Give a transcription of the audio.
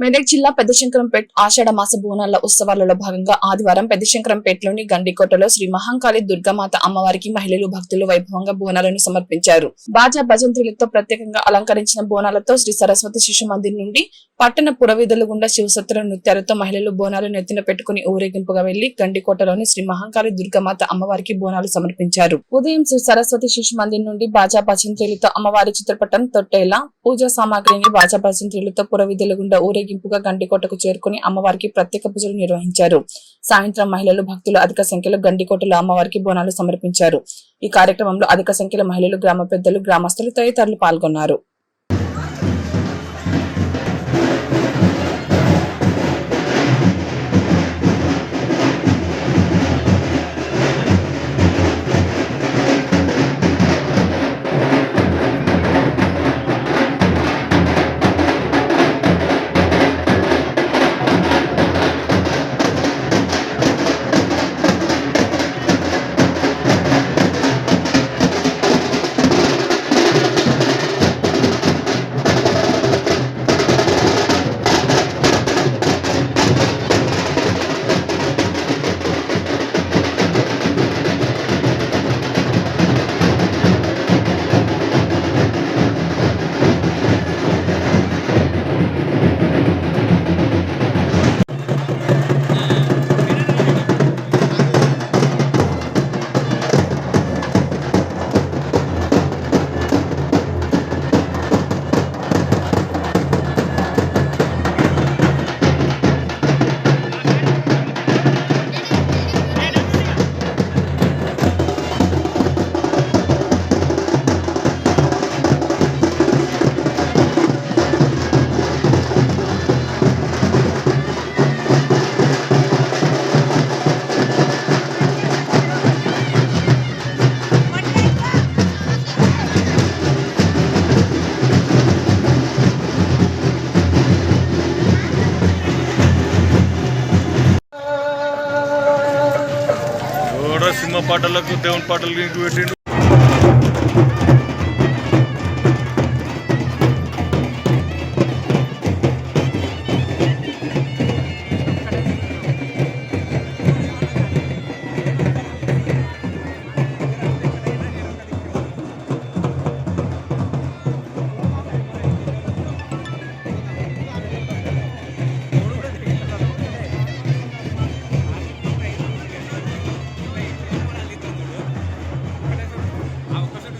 మెదక్ జిల్లా పెద్దశంకరంపేట్ ఆషాఢ మాస బోనాల ఉత్సవాలలో భాగంగా ఆదివారం పెద్దశంకరంపేటలోని గండికోటలో శ్రీ మహంకాళి దుర్గామాత అమ్మవారికి మహిళలు భక్తులు వైభవంగా బోనాలను సమర్పించారు. బాజా భజంత్రులతో ప్రత్యేకంగా అలంకరించిన బోనాలతో శ్రీ సరస్వతి శిశు మందిర్ నుండి పట్టణ పురవీధుల గుండా శివసత్ర నృత్యాలతో మహిళలు బోనాలు నెత్తిన పెట్టుకుని ఊరేగింపుగా వెళ్ళి గండికోటలోని శ్రీ మహంకాళి దుర్గామాత అమ్మవారికి బోనాలు సమర్పించారు. ఉదయం శ్రీ సరస్వతి శిశు మందిర్ నుండి బాజా భజంత్రులతో అమ్మవారి చిత్రపటం తొట్టేలా పూజా సామాగ్రిని బాజా భజంత్రులతో పురవీధుల గుండా ఊరేగింపుగా గండికోటకు చేరుకుని అమ్మవారికి ప్రత్యేక పూజలు నిర్వహించారు. సాయంత్రం మహిళలు భక్తులు అధిక సంఖ్యలో గండికోటలో అమ్మవారికి బోనాలు సమర్పించారు. ఈ కార్యక్రమంలో అధిక సంఖ్యలో మహిళలు గ్రామ పెద్దలు గ్రామస్తులు తదితరులు పాల్గొన్నారు. పాటలకు దేవుని పాటలు ఇంక పెట్టిండు.